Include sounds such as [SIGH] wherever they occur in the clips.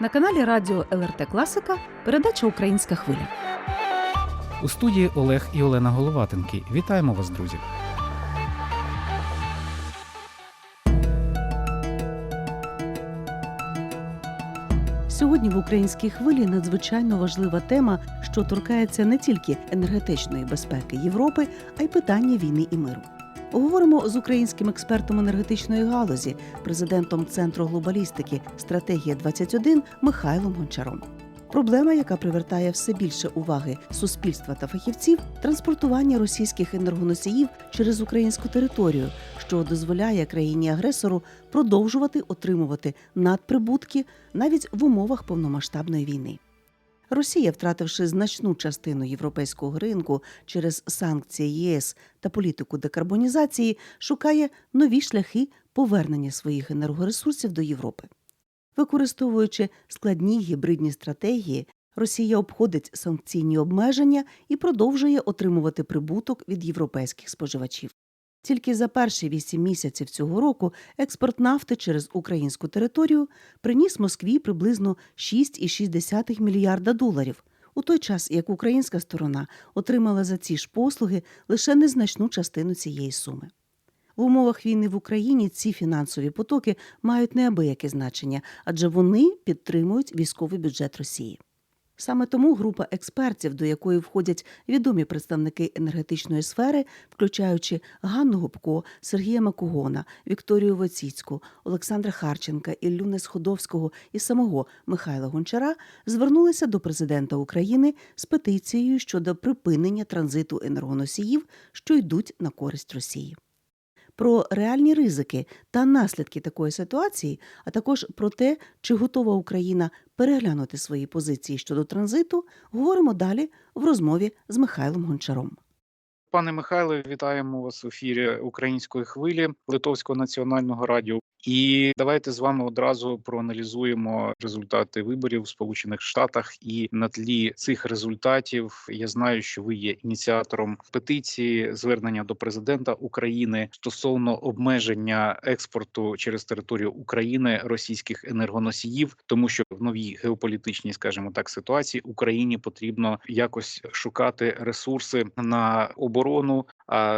На каналі Радіо ЛРТ Класика передача Українська хвиля. У студії Олег і Олена Головатенки. Вітаємо вас, друзі. Сьогодні в українській хвилі надзвичайно важлива тема, що торкається не тільки енергетичної безпеки Європи, а й питання війни і миру. Говоримо з українським експертом енергетичної галузі, президентом Центру глобалістики Стратегія 21 Михайлом Гончаром. Проблема, яка привертає все більше уваги суспільства та фахівців, транспортування російських енергоносіїв через українську територію, що дозволяє країні-агресору продовжувати отримувати надприбутки навіть в умовах повномасштабної війни. Росія, втративши значну частину європейського ринку через санкції ЄС та політику декарбонізації, шукає нові шляхи повернення своїх енергоресурсів до Європи. Використовуючи складні гібридні стратегії, Росія обходить санкційні обмеження і продовжує отримувати прибуток від європейських споживачів. Тільки за перші вісім місяців цього року експорт нафти через українську територію приніс Москві приблизно 6,6 мільярда доларів, у той час як українська сторона отримала за ці ж послуги лише незначну частину цієї суми. В умовах війни в Україні ці фінансові потоки мають неабияке значення, адже вони підтримують військовий бюджет Росії. Саме тому група експертів, до якої входять відомі представники енергетичної сфери, включаючи Ганну Губко, Сергія Макугона, Вікторію Воціцьку, Олександра Харченка, Іллю Несходовського і самого Михайла Гончара, звернулися до президента України з петицією щодо припинення транзиту енергоносіїв, що йдуть на користь Росії. Про реальні ризики та наслідки такої ситуації, а також про те, чи готова Україна переглянути свої позиції щодо транзиту, говоримо далі в розмові з Михайлом Гончаром. Пане Михайле, вітаємо вас в ефірі української хвилі Литовського національного радіо. І давайте з вами одразу проаналізуємо результати виборів в Сполучених Штатах. І на тлі цих результатів я знаю, що ви є ініціатором петиції звернення до президента України стосовно обмеження експорту через територію України російських енергоносіїв, тому що в новій геополітичній, скажімо так, ситуації Україні потрібно якось шукати ресурси на оборону. А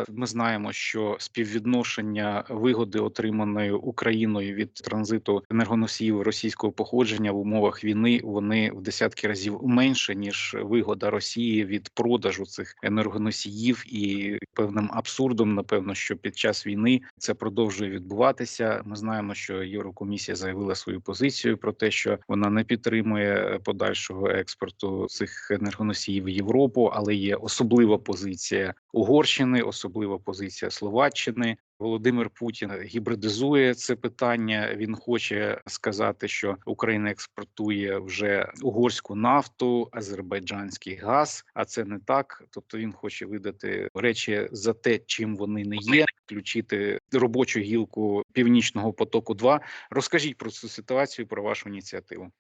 ми знаємо, що співвідношення вигоди отриманої Україною від транзиту енергоносіїв російського походження в умовах війни вони в десятки разів менше ніж вигода Росії від продажу цих енергоносіїв, і певним абсурдом, напевно, що під час війни це продовжує відбуватися. Ми знаємо, що Єврокомісія заявила свою позицію про те, що вона не підтримує подальшого експорту цих енергоносіїв в Європу, але є особлива позиція Угорщини, особлива позиція Словаччини. Володимир Путін гібридизує це питання. Він хоче сказати, що Україна експортує вже угорську нафту, азербайджанський газ. А це не так. Тобто він хоче видати речі за те, чим вони не є, включити робочу гілку північного потоку. 2 розкажіть про цю ситуацію, про вашу ініціативу.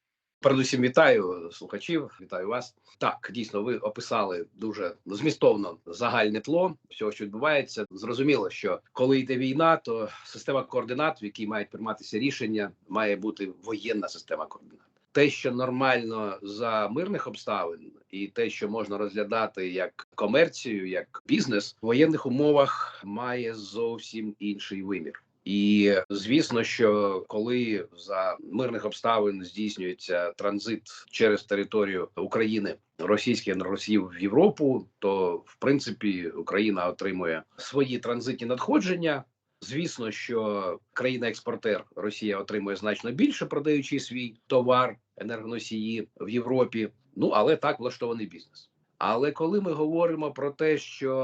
Передусім вітаю слухачів, вітаю вас. Так, дійсно, ви описали дуже змістовно загальне тло всього, що відбувається. Зрозуміло, що коли йде війна, то система координат, в якій мають прийматися рішення, має бути воєнна система координат. Те, що нормально за мирних обставин, і те, що можна розглядати як комерцію, як бізнес, в воєнних умовах має зовсім інший вимір. І звісно, що коли за мирних обставин здійснюється транзит через територію України російських енергоносіїв в Європу, то в принципі Україна отримує свої транзитні надходження. Звісно, що країна-експортер Росія отримує значно більше, продаючи свій товар енергоносії в Європі. Ну але так влаштований бізнес. Але коли ми говоримо про те, що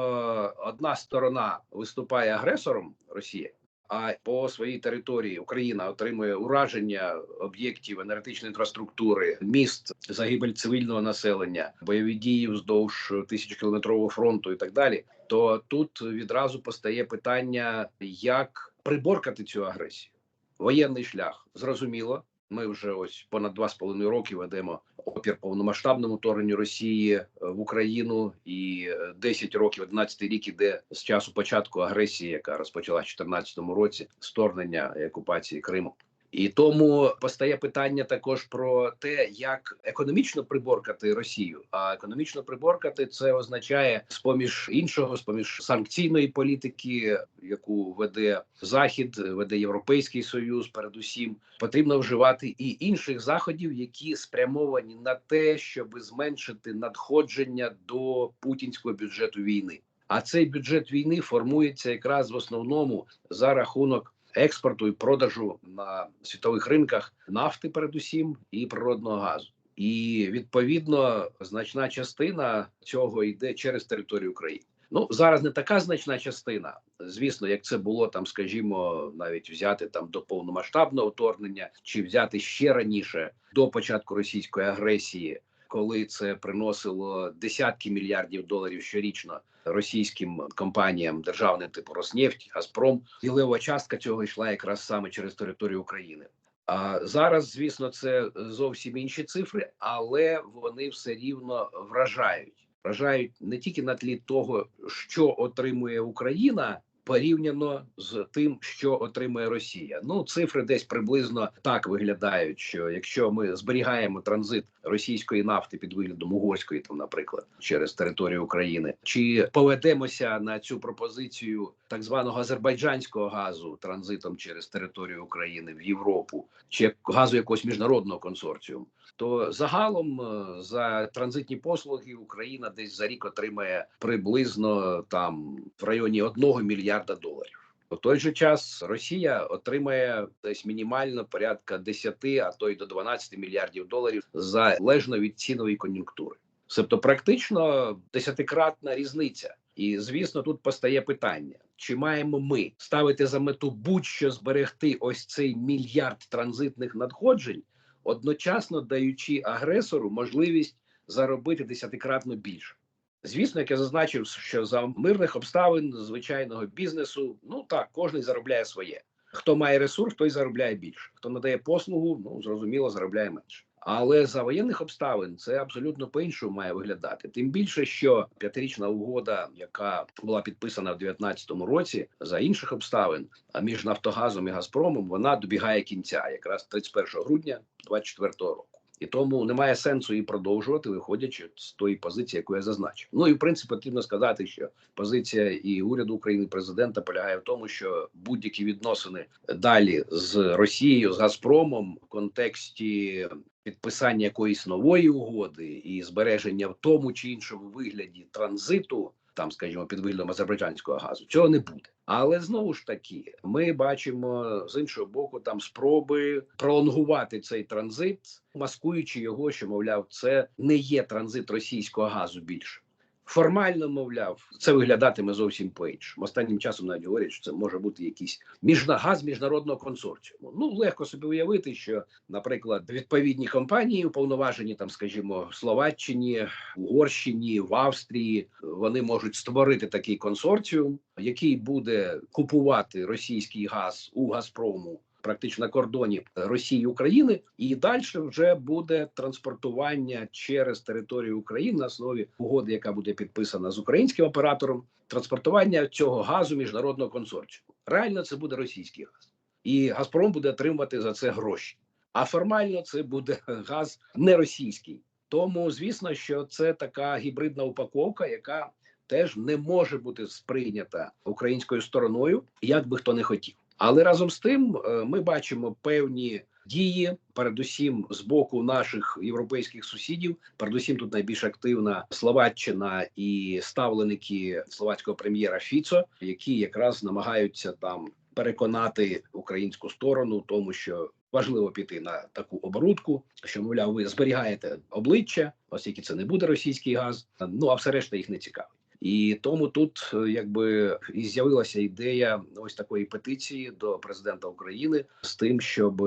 одна сторона виступає агресором Росія а по своїй території Україна отримує ураження об'єктів енергетичної інфраструктури, міст, загибель цивільного населення, бойові дії вздовж тисячокілометрового фронту і так далі. То тут відразу постає питання, як приборкати цю агресію. Воєнний шлях зрозуміло. Ми вже ось понад два з половиною роки ведемо опір повномасштабному вторгненню Росії в Україну, і 10 років, 11 рік іде з часу початку агресії, яка розпочалася в 2014 році, вторгнення і окупації Криму. І тому постає питання також про те, як економічно приборкати Росію. А економічно приборкати це означає з поміж іншого, з поміж санкційної політики, яку веде Захід, веде Європейський Союз. Передусім потрібно вживати і інших заходів, які спрямовані на те, щоб зменшити надходження до путінського бюджету війни. А цей бюджет війни формується якраз в основному за рахунок експорту і продажу на світових ринках нафти, передусім, і природного газу. І відповідно значна частина цього йде через територію України. Ну зараз не така значна частина, звісно, як це було там, скажімо, навіть взяти там до повномасштабного вторгнення, чи взяти ще раніше до початку російської агресії, коли це приносило десятки мільярдів доларів щорічно російським компаніям державним типу Роснефть, Газпром, і лева частка цього йшла якраз саме через територію України. А зараз, звісно, це зовсім інші цифри, але вони все рівно вражають. Вражають не тільки на тлі того, що отримує Україна. Порівняно з тим, що отримує Росія, ну цифри десь приблизно так виглядають. Що якщо ми зберігаємо транзит російської нафти під виглядом угорської, там, наприклад, через територію України, чи поведемося на цю пропозицію так званого азербайджанського газу транзитом через територію України в Європу, чи газу якогось міжнародного консорціуму, то загалом е, за транзитні послуги Україна десь за рік отримає приблизно там в районі одного мільярда доларів. У той же час Росія отримає десь мінімально порядка 10, а то й до 12 мільярдів доларів залежно від цінової кон'юнктури. Тобто, практично десятикратна різниця. І звісно, тут постає питання: чи маємо ми ставити за мету будь-що зберегти ось цей мільярд транзитних надходжень, одночасно даючи агресору можливість заробити десятикратно більше? Звісно, як я зазначив, що за мирних обставин звичайного бізнесу, ну так, кожен заробляє своє. Хто має ресурс, той заробляє більше. Хто надає послугу, ну зрозуміло, заробляє менше. Але за воєнних обставин це абсолютно по-іншому має виглядати. Тим більше, що п'ятирічна угода, яка була підписана в 2019 році, за інших обставин, а між Нафтогазом і Газпромом, вона добігає кінця, якраз 31 грудня 2024 року. І тому немає сенсу її продовжувати, виходячи з тої позиції, яку я зазначив. Ну і в принципі потрібно сказати, що позиція і уряду України, і президента полягає в тому, що будь-які відносини далі з Росією, з Газпромом в контексті підписання якоїсь нової угоди і збереження в тому чи іншому вигляді транзиту, там, скажімо, під виглядом азербайджанського газу, цього не буде. Але знову ж таки, ми бачимо з іншого боку там спроби пролонгувати цей транзит, маскуючи його, що мовляв, це не є транзит російського газу більше. Формально, мовляв, це виглядатиме зовсім по-іншому. Останнім часом навіть говорять, що це може бути якийсь міжна газ міжнародного консорціуму. Ну легко собі уявити, що, наприклад, відповідні компанії, уповноважені там, скажімо, в Словаччині, Угорщині, в Австрії, вони можуть створити такий консорціум, який буде купувати російський газ у Газпрому. Практично на кордоні Росії і України, і далі вже буде транспортування через територію України на основі угоди, яка буде підписана з українським оператором. Транспортування цього газу міжнародного консорціуму. Реально це буде російський газ, і Газпром буде отримувати за це гроші. А формально це буде [LAUGHS] газ не російський. Тому звісно, що це така гібридна упаковка, яка теж не може бути сприйнята українською стороною, як би хто не хотів. Але разом з тим е, ми бачимо певні дії, передусім з боку наших європейських сусідів. Передусім, тут найбільш активна Словаччина і ставленики словацького прем'єра Фіцо, які якраз намагаються там переконати українську сторону, в тому що важливо піти на таку оборудку, що мовляв, ви зберігаєте обличчя, оскільки це не буде російський газ. Ну а все решта їх не цікавить. І тому тут е, якби і з'явилася ідея ось такої петиції до президента України з тим, щоб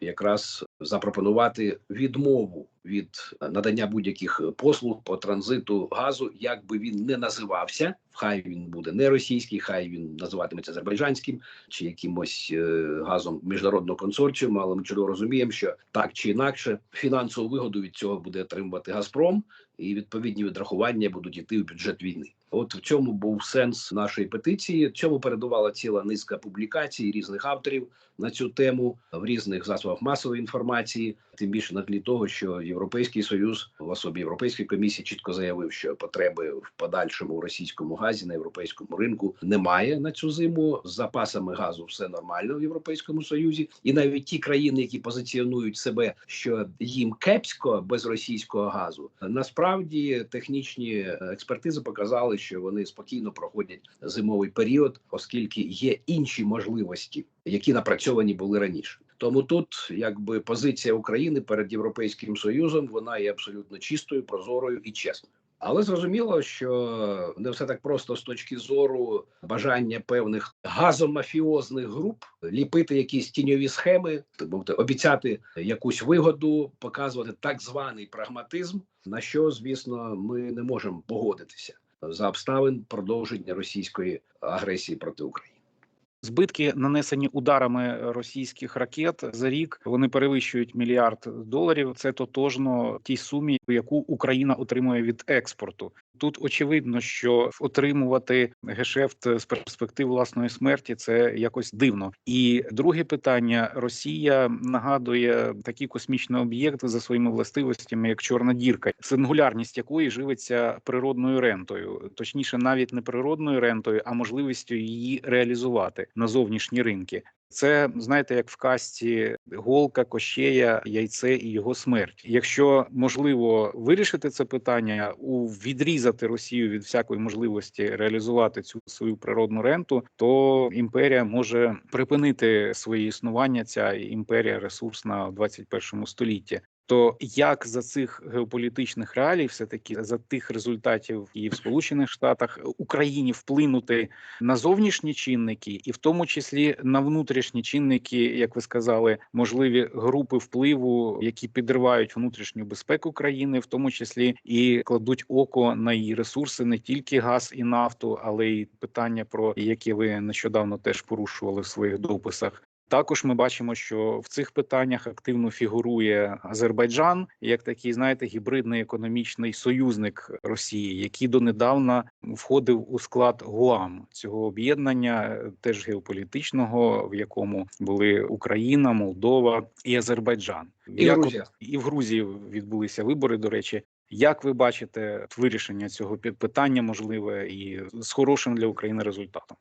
якраз запропонувати відмову від надання будь-яких послуг по транзиту газу, як би він не називався. Хай він буде не російський, хай він називатиметься азербайджанським чи якимось е, газом міжнародного консорціуму. Але ми чудово розуміємо, що так чи інакше фінансову вигоду від цього буде отримувати Газпром, і відповідні відрахування будуть йти в бюджет війни. От в цьому був сенс нашої петиції. Цьому передувала ціла низка публікацій різних авторів на цю тему в різних засобах масової інформації. Тим більше на тлі того, що Європейський союз в особі Європейської комісії чітко заявив, що потреби в подальшому російському газі на європейському ринку немає на цю зиму. З запасами газу все нормально в Європейському Союзі, і навіть ті країни, які позиціонують себе, що їм кепсько без російського газу, насправді технічні експертизи показали, що вони спокійно проходять зимовий період, оскільки є інші можливості, які напрацьовані були раніше. Тому тут, якби позиція України перед європейським союзом, вона є абсолютно чистою, прозорою і чесною. Але зрозуміло, що не все так просто з точки зору бажання певних газомафіозних груп ліпити якісь тіньові схеми, мовити, обіцяти якусь вигоду, показувати так званий прагматизм. На що, звісно, ми не можемо погодитися за обставин продовження російської агресії проти України. Збитки, нанесені ударами російських ракет за рік, вони перевищують мільярд доларів. Це тотожно тій сумі, яку Україна отримує від експорту. Тут очевидно, що отримувати гешефт з перспектив власної смерті це якось дивно. І друге питання: Росія нагадує такі космічні об'єкти за своїми властивостями, як чорна дірка, сингулярність якої живиться природною рентою, точніше, навіть не природною рентою, а можливістю її реалізувати на зовнішні ринки. Це знаєте, як в касті голка, кощея, яйце і його смерть. Якщо можливо вирішити це питання, у відрізати Росію від всякої можливості реалізувати цю свою природну ренту, то імперія може припинити своє існування. Ця імперія ресурсна в 21 столітті. То як за цих геополітичних реалій, все таки за тих результатів і в Сполучених Штатах Україні вплинути на зовнішні чинники, і в тому числі на внутрішні чинники, як ви сказали, можливі групи впливу, які підривають внутрішню безпеку країни, в тому числі і кладуть око на її ресурси, не тільки газ і нафту, але й питання, про які ви нещодавно теж порушували в своїх дописах. Також ми бачимо, що в цих питаннях активно фігурує Азербайджан як такий, знаєте, гібридний економічний союзник Росії, який донедавна входив у склад ГУАМ цього об'єднання, теж геополітичного, в якому були Україна, Молдова і Азербайджан. І Як Грузія. і в Грузії відбулися вибори. До речі, як ви бачите вирішення цього питання можливе і з хорошим для України результатом?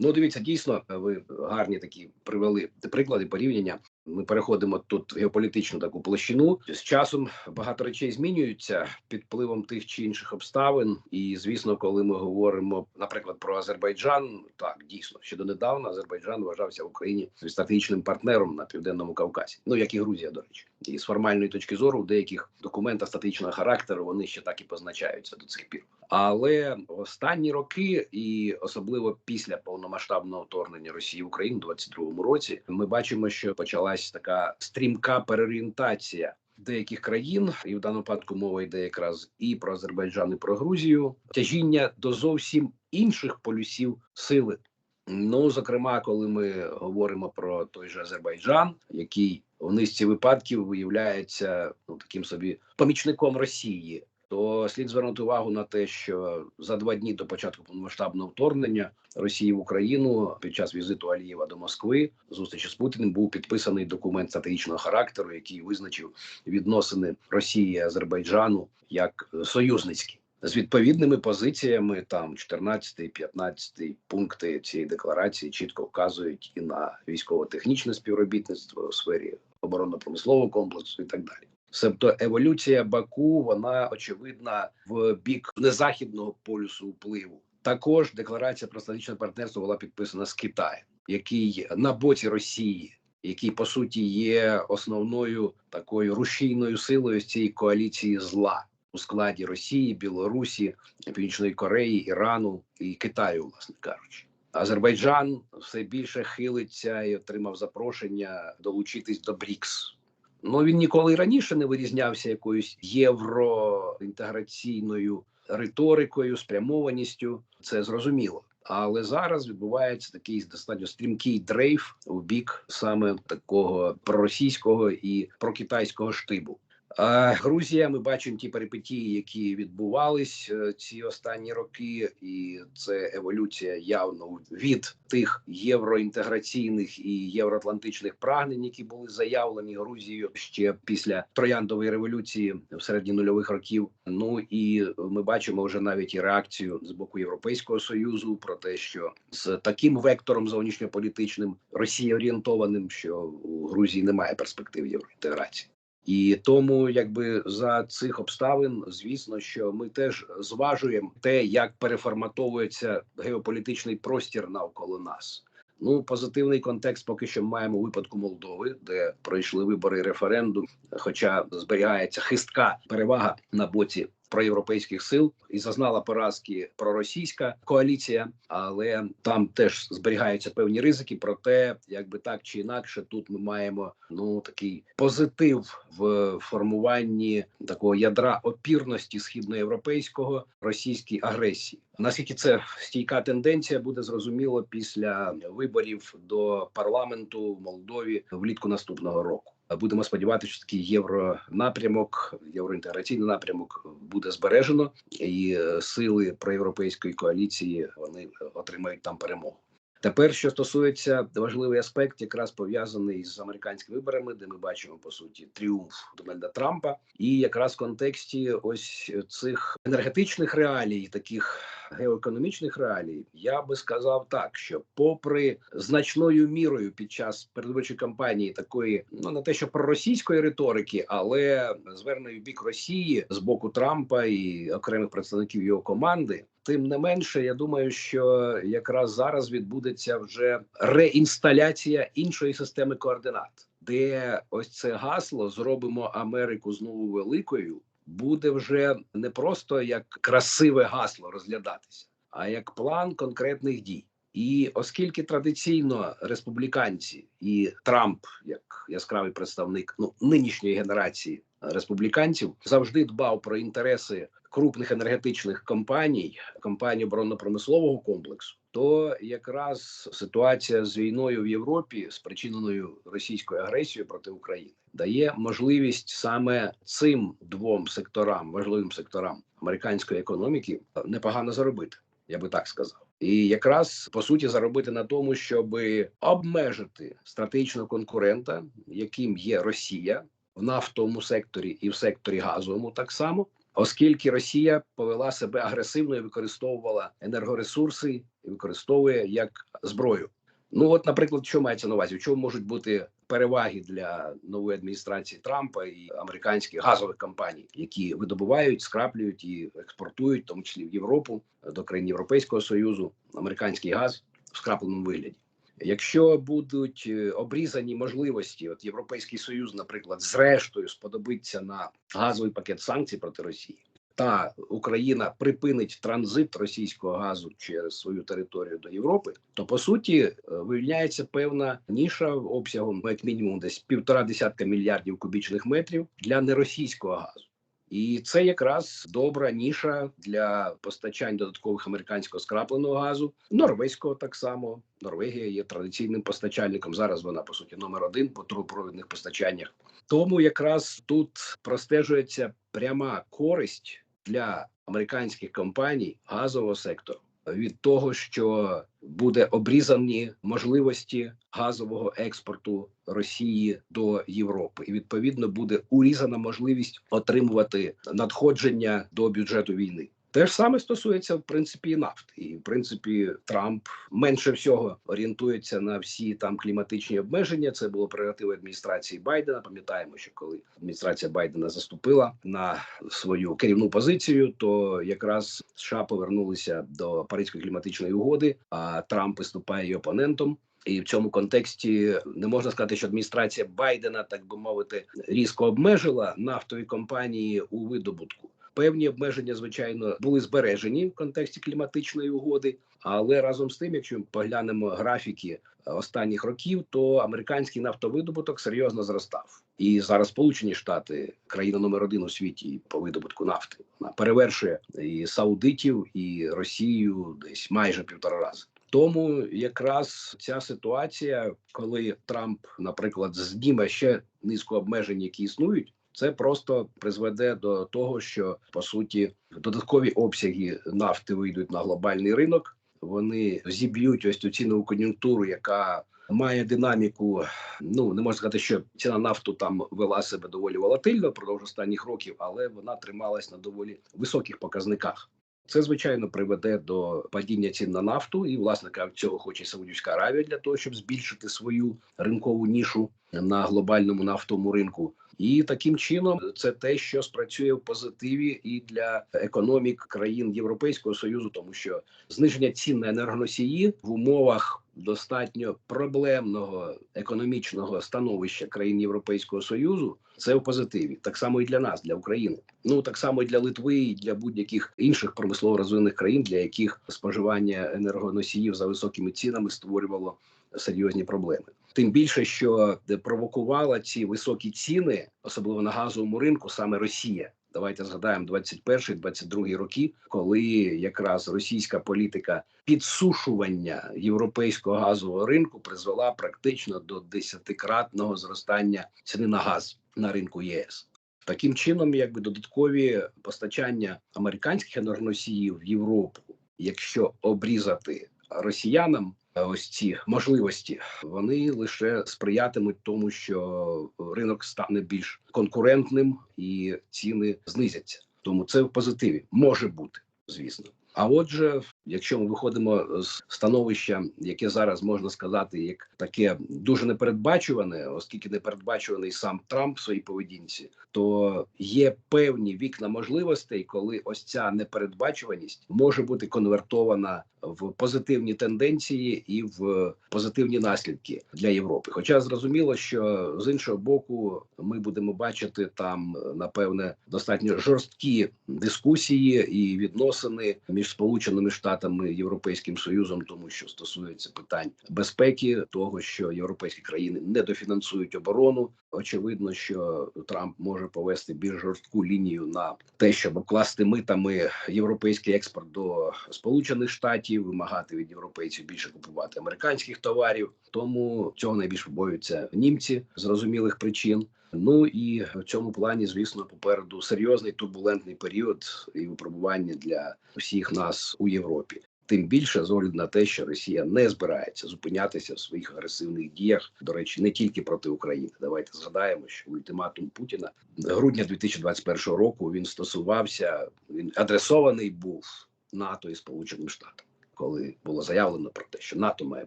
Ну, дивіться, дійсно, ви гарні такі привели приклади порівняння. Ми переходимо тут в геополітичну таку площину. З часом багато речей змінюються під впливом тих чи інших обставин. І звісно, коли ми говоримо, наприклад, про Азербайджан, так дійсно ще донедавна Азербайджан вважався в Україні стратегічним партнером на південному Кавказі. Ну як і Грузія, до речі, і з формальної точки зору, в деяких документах статичного характеру вони ще так і позначаються до цих пір. Але в останні роки, і особливо після повномасштабного вторгнення Росії в Україну у 22-му році, ми бачимо, що почалась така стрімка переорієнтація деяких країн, і в даному випадку мова йде якраз і про Азербайджан, і про Грузію, тяжіння до зовсім інших полюсів сили. Ну, зокрема, коли ми говоримо про той же Азербайджан, який в низці випадків виявляється ну таким собі помічником Росії, то слід звернути увагу на те, що за два дні до початку повномасштабного вторгнення Росії в Україну під час візиту Алієва до Москви зустрічі з Путіним був підписаний документ стратегічного характеру, який визначив відносини Росії і Азербайджану як союзницькі. З відповідними позиціями там 14, 15 пункти цієї декларації чітко вказують і на військово-технічне співробітництво у сфері оборонно-промислового комплексу і так далі. Себто еволюція Баку вона очевидна в бік незахідного полюсу впливу. Також декларація про стратегічне партнерство була підписана з Китаєм, який на боці Росії, який по суті є основною такою рушійною силою цієї коаліції зла у складі Росії, Білорусі, Північної Кореї, Ірану і Китаю, власне кажучи. Азербайджан все більше хилиться і отримав запрошення долучитись до БРІКС. Ну він ніколи раніше не вирізнявся якоюсь євроінтеграційною риторикою, спрямованістю. Це зрозуміло. Але зараз відбувається такий достатньо стрімкий дрейф у бік саме такого проросійського і прокитайського штибу. А Грузія, ми бачимо ті перипетії, які відбувались е, ці останні роки, і це еволюція явно від тих євроінтеграційних і євроатлантичних прагнень, які були заявлені Грузією ще після трояндової революції в середні нульових років. Ну і ми бачимо вже навіть і реакцію з боку Європейського союзу про те, що з таким вектором зовнішньополітичним Росія орієнтованим, що у Грузії немає перспектив євроінтеграції. І тому, якби за цих обставин, звісно, що ми теж зважуємо те, як переформатовується геополітичний простір навколо нас. Ну, позитивний контекст поки що маємо випадку Молдови, де пройшли вибори референдум, хоча зберігається хистка перевага на боці проєвропейських сил і зазнала поразки проросійська коаліція, але там теж зберігаються певні ризики. Проте, якби так чи інакше, тут ми маємо ну такий позитив в формуванні такого ядра опірності східноєвропейського російській агресії. Наскільки це стійка тенденція буде зрозуміло після виборів до парламенту в Молдові влітку наступного року. Будемо сподіватися, що такий євронапрямок, євроінтеграційний напрямок буде збережено, і е, сили проєвропейської коаліції вони отримають там перемогу. Тепер, що стосується важливий аспект, якраз пов'язаний з американськими виборами, де ми бачимо по суті тріумф Дональда Трампа, і якраз в контексті ось цих енергетичних реалій, таких геоекономічних реалій, я би сказав так, що, попри значною мірою під час передвиборчої кампанії такої, ну не те, що проросійської риторики, але зверненої бік Росії з боку Трампа і окремих представників його команди. Тим не менше, я думаю, що якраз зараз відбудеться вже реінсталяція іншої системи координат, де ось це гасло зробимо Америку знову великою, буде вже не просто як красиве гасло розглядатися, а як план конкретних дій. І оскільки традиційно республіканці і Трамп, як яскравий представник ну нинішньої генерації республіканців, завжди дбав про інтереси крупних енергетичних компаній, компаній оборонно-промислового комплексу, то якраз ситуація з війною в Європі, спричиненою російською агресією проти України, дає можливість саме цим двом секторам, важливим секторам американської економіки, непогано заробити. Я би так сказав. І якраз по суті заробити на тому, щоб обмежити стратегічного конкурента, яким є Росія в нафтовому секторі і в секторі газовому, так само, оскільки Росія повела себе агресивно і використовувала енергоресурси і використовує як зброю. Ну от, наприклад, що мається на увазі? В чому можуть бути переваги для нової адміністрації Трампа і американських газових компаній, які видобувають, скраплюють і експортують, в тому числі в Європу до країн Європейського союзу, американський газ в скрапленому вигляді. Якщо будуть е, обрізані можливості, от Європейський Союз, наприклад, зрештою сподобиться на газовий пакет санкцій проти Росії, та Україна припинить транзит російського газу через свою територію до Європи, то по суті е, виявляється певна ніша обсягом як мінімум десь півтора десятка мільярдів кубічних метрів для неросійського газу. І це якраз добра ніша для постачань додаткових американського скрапленого газу, норвезького так само. Норвегія є традиційним постачальником. Зараз вона по суті номер один по трубопровідних постачаннях. Тому якраз тут простежується пряма користь для американських компаній газового сектору від того, що буде обрізані можливості газового експорту Росії до Європи, і відповідно буде урізана можливість отримувати надходження до бюджету війни. Те ж саме стосується в принципі і нафти, і в принципі Трамп менше всього орієнтується на всі там кліматичні обмеження. Це було прерогатива адміністрації Байдена. Пам'ятаємо, що коли адміністрація Байдена заступила на свою керівну позицію, то якраз США повернулися до Паризької кліматичної угоди. А Трамп виступає її опонентом. І в цьому контексті не можна сказати, що адміністрація Байдена, так би мовити, різко обмежила нафтові компанії у видобутку. Певні обмеження, звичайно, були збережені в контексті кліматичної угоди, але разом з тим, якщо ми поглянемо графіки останніх років, то американський нафтовидобуток серйозно зростав. І зараз Сполучені Штати, країна номер один у світі по видобутку нафти, вона перевершує і Саудитів, і Росію десь майже півтора рази. Тому якраз ця ситуація, коли Трамп, наприклад, зніме ще низку обмежень, які існують Це просто призведе до того, що по суті додаткові обсяги нафти вийдуть на глобальний ринок. Вони зіб'ють ось цю цінову кон'юнктуру, яка має динаміку. Ну не можна сказати, що ціна нафту там вела себе доволі волатильно впродовж останніх років, але вона трималась на доволі високих показниках. Це звичайно приведе до падіння цін на нафту, і власне цього хоче Саудівська Аравія для того, щоб збільшити свою ринкову нішу на глобальному нафтовому ринку. І таким чином це те, що спрацює в позитиві і для економік країн Європейського союзу, тому що зниження цін на енергоносії в умовах достатньо проблемного економічного становища країн Європейського союзу це в позитиві. Так само і для нас, для України. Ну так само і для Литви, і для будь-яких інших промислово розвинених країн, для яких споживання енергоносіїв за високими цінами створювало серйозні проблеми. Тим більше, що провокувала ці високі ціни, особливо на газовому ринку, саме Росія. Давайте згадаємо 21-22 роки, коли якраз російська політика підсушування європейського газового ринку призвела практично до десятикратного зростання ціни на газ на ринку ЄС. Таким чином, якби додаткові постачання американських енергоносіїв в Європу, якщо обрізати росіянам ось ці можливості, вони лише сприятимуть тому, що ринок стане більш конкурентним і ціни знизяться. Тому це в позитиві може бути, звісно. А отже, якщо ми виходимо з становища, яке зараз можна сказати, як таке дуже непередбачуване, оскільки непередбачуваний сам Трамп в своїй поведінці, то є певні вікна можливостей, коли ось ця непередбачуваність може бути конвертована в позитивні тенденції і в позитивні наслідки для Європи. Хоча зрозуміло, що з іншого боку ми будемо бачити там напевне достатньо жорсткі дискусії і відносини між Сполученими Штатами і Європейським Союзом, тому що стосується питань безпеки, того що європейські країни недофінансують оборону. Очевидно, що Трамп може повести більш жорстку лінію на те, щоб обкласти митами європейський експорт до Сполучених Штатів, вимагати від європейців більше купувати американських товарів. Тому цього найбільше боються німці зрозумілих причин. Ну і в цьому плані, звісно, попереду серйозний турбулентний період і випробування для всіх нас у Європі. Тим більше з огляду на те, що Росія не збирається зупинятися в своїх агресивних діях. До речі, не тільки проти України. Давайте згадаємо, що ультиматум Путіна грудня 2021 року він стосувався, він адресований був НАТО і Сполученим Штатам, коли було заявлено про те, що НАТО має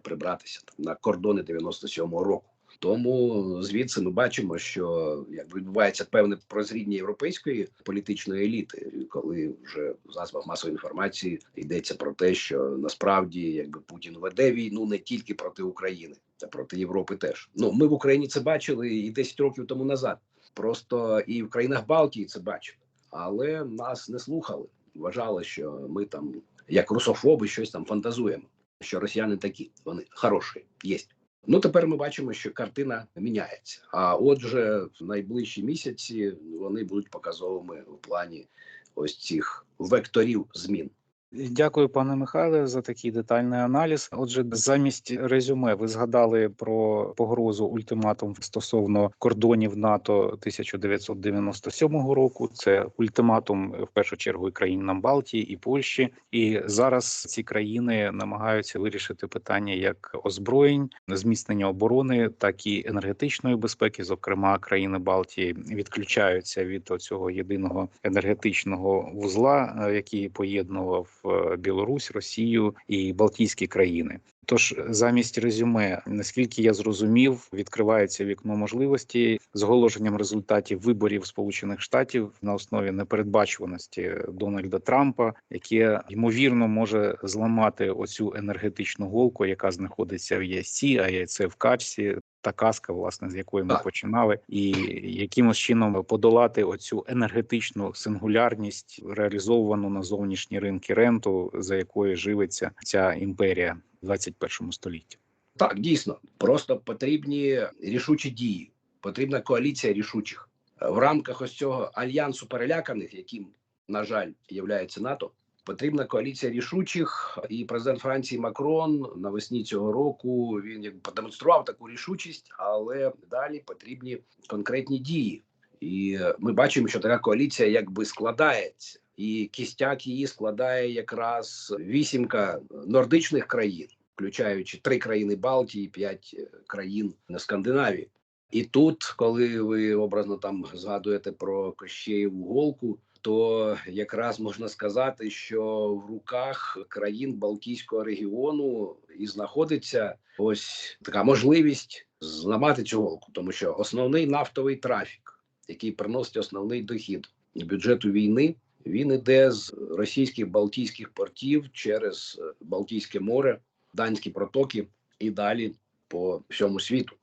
прибратися там на кордони 97-го року. Тому звідси ми бачимо, що як відбувається певне прозріння європейської політичної еліти, коли вже в засобах масової інформації йдеться про те, що насправді якби Путін веде війну не тільки проти України, а проти Європи теж. Ну ми в Україні це бачили і 10 років тому назад. Просто і в країнах Балтії це бачили, але нас не слухали. Вважали, що ми там, як русофоби, щось там фантазуємо. Що росіяни такі, вони хороші, є. Ну тепер ми бачимо, що картина міняється. А отже, в найближчі місяці вони будуть показовими в плані ось цих векторів змін. Дякую, пане Михайле, за такий детальний аналіз. Отже, замість резюме, ви згадали про погрозу ультиматум стосовно кордонів НАТО 1997 року. Це ультиматум в першу чергу і країнам Балтії і Польщі. І зараз ці країни намагаються вирішити питання як озброєнь, зміцнення оборони, так і енергетичної безпеки. Зокрема, країни Балтії відключаються від цього єдиного енергетичного вузла, е, який поєднував Білорусь, Росію і Балтійські країни. Тож замість резюме, наскільки я зрозумів, відкривається вікно можливості з оголошенням результатів виборів Сполучених Штатів на основі непередбачуваності Дональда Трампа, яке ймовірно може зламати оцю енергетичну голку, яка знаходиться в ЄСці, а це в качці. Та казка, власне, з якої ми Так. починали, і якимось чином подолати оцю енергетичну сингулярність, реалізовану на зовнішні ринки ренту, за якою живиться ця імперія в 21 столітті. Так, дійсно, просто потрібні рішучі дії. Потрібна коаліція рішучих в рамках ось цього альянсу переляканих, яким на жаль являється НАТО. Потрібна коаліція рішучих, і президент Франції Макрон навесні цього року він як продемонстрував таку рішучість, але далі потрібні конкретні дії. І ми бачимо, що така коаліція якби складається, і кістяк її складає якраз вісімка нордичних країн, включаючи три країни Балтії, п'ять е, країн Скандинавії. І тут, коли ви образно там згадуєте про Кощеєву голку, то якраз можна сказати, що в руках країн Балтійського регіону і знаходиться ось така можливість зламати цю голку, тому що основний нафтовий трафік, який приносить основний дохід бюджету війни, він іде з російських балтійських портів через Балтійське море, данські протоки і далі по всьому світу.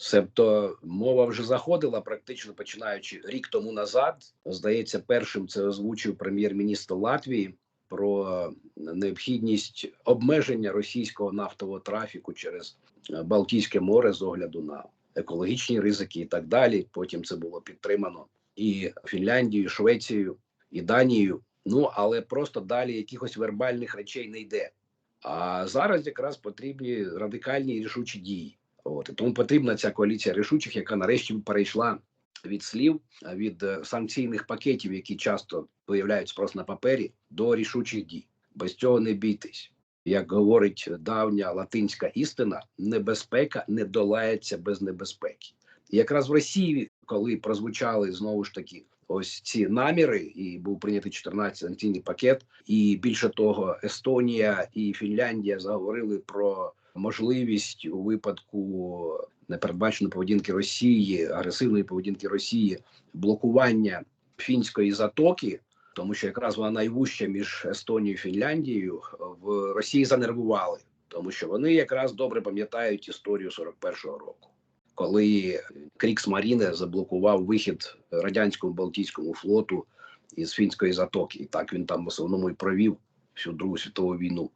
Себто мова вже заходила практично починаючи рік тому назад. Здається, першим це озвучив прем'єр-міністр Латвії про необхідність обмеження російського нафтового трафіку через е, Балтійське море з огляду на екологічні ризики і так далі. Потім це було підтримано і Фінляндією, Швецією, і Данією. Ну але просто далі якихось вербальних речей не йде. А зараз якраз потрібні радикальні і рішучі дії. От і тому потрібна ця коаліція рішучих, яка нарешті перейшла від слів, від е, санкційних пакетів, які часто появляються просто на папері, до рішучих дій. Без цього не бійтесь. Як говорить давня латинська істина, небезпека не долається без небезпеки. І якраз в Росії, коли прозвучали знову ж таки ось ці наміри, і був прийнятий 14 санкційний пакет, і більше того, Естонія і Фінляндія заговорили про можливість у випадку непередбаченої поведінки Росії, агресивної поведінки Росії, блокування фінської затоки, тому що якраз вона найвужча між Естонією і Фінляндією в Росії занервували, тому що вони якраз добре пам'ятають історію 41-го року. Коли Крікс Маріне заблокував вихід радянському Балтійському флоту із фінської затоки, і так він там в основному і провів всю Другу світову війну.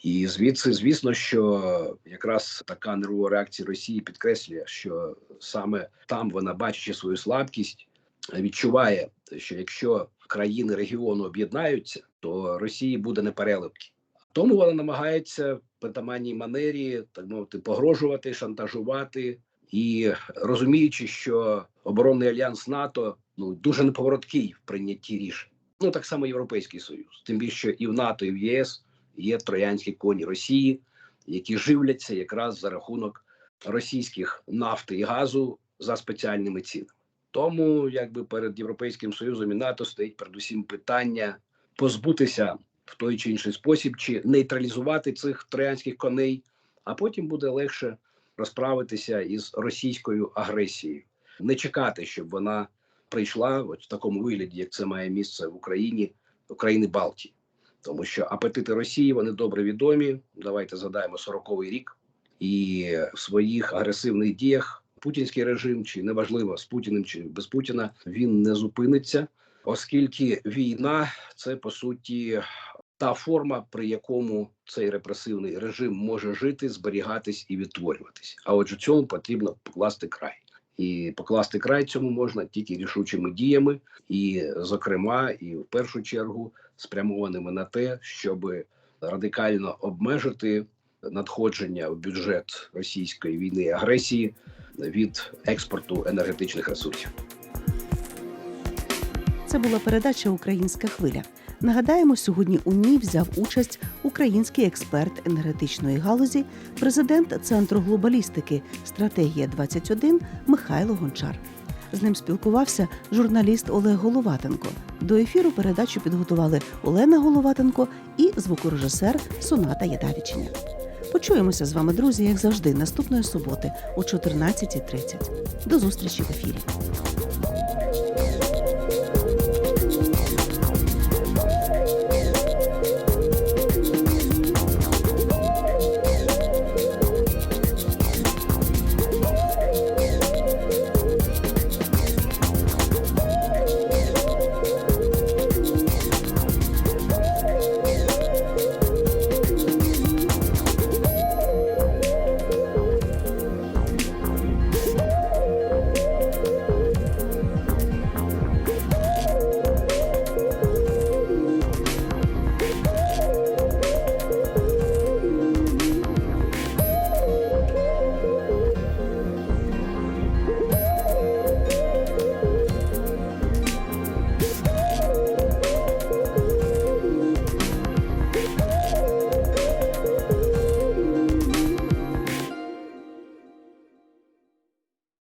І звідси, звісно, що якраз така нервова реакція Росії підкреслює, що саме там вона, бачачи свою слабкість, відчуває, що якщо країни регіону об'єднаються, то Росії буде непереливки. Тому вона намагається в притаманній манері, так мовити, погрожувати, шантажувати і розуміючи, що оборонний альянс НАТО ну дуже неповороткий в прийнятті рішень. Ну так само Європейський Союз, тим більше і в НАТО, і в ЄС є троянські коні Росії, які живляться якраз за рахунок російських нафти і газу за спеціальними цінами. Тому якби перед європейським союзом і НАТО стоїть передусім питання позбутися в той чи інший спосіб, чи нейтралізувати цих троянських коней, а потім буде легше розправитися із російською агресією, не чекати, щоб вона прийшла от в такому вигляді, як це має місце в Україні, України Балтії, тому що апетити Росії вони добре відомі. Давайте згадаємо 40-й рік, і в своїх агресивних діях путінський режим, чи неважливо з Путіним чи без Путіна, він не зупиниться, оскільки війна це по суті та форма, при якому цей репресивний режим може жити, зберігатись і відтворюватись. А отже, цьому потрібно покласти край. І покласти край цьому можна тільки рішучими діями, і, зокрема, і в першу чергу спрямованими на те, щоб радикально обмежити надходження в бюджет російської війни агресії від експорту енергетичних ресурсів. Це була передача Українська хвиля. Нагадаємо, сьогодні у ній взяв участь український експерт енергетичної галузі, президент Центру глобалістики Стратегія 21 Михайло Гончар. З ним спілкувався журналіст Олег Головатенко. До ефіру передачу підготували Олена Головатенко і звукорежисер Соната Ядавічення. Почуємося з вами, друзі, як завжди, наступної суботи о 14.30. До зустрічі в ефірі.